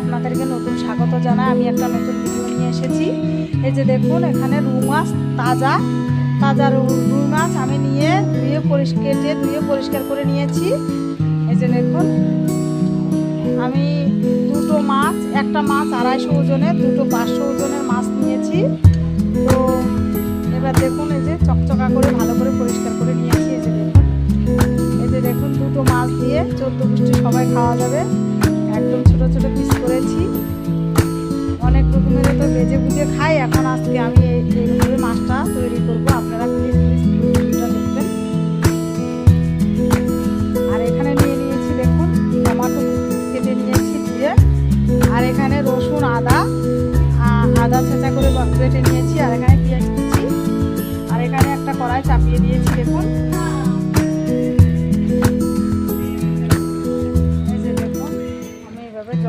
আপনাদেরকে নতুন স্বাগত জানাই। আমি একটা নতুন ভিডিও নিয়ে এসেছি। এই যে দেখুন, এখানে রু মাছ তাজা তাজা রু মাছ আমি নিয়ে ধুয়ে পরিষ্কার যে ধুয়ে পরিষ্কার করে নিয়েছি। এই যে দেখুন, আমি দুটো মাছ, একটা মাছ আড়াইশো ওজনের, দুটো পাঁচশো ওজনের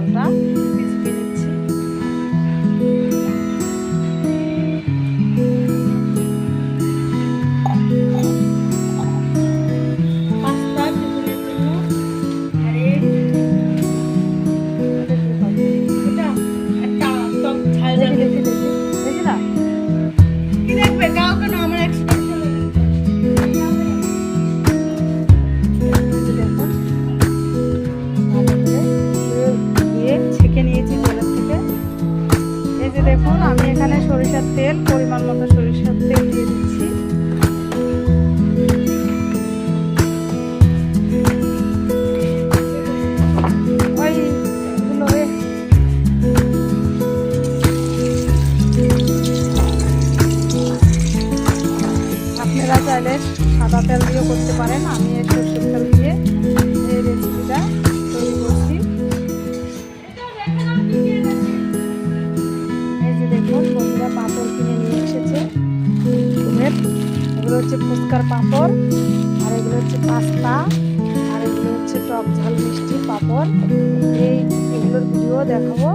ঝোলটা ভর্তার পাপড়। আর এগুলো হচ্ছে পাস্তা, আর এগুলো হচ্ছে টক ঝাল মিষ্টি পাপড়। এই এগুলোর ভিডিও দেখাবো।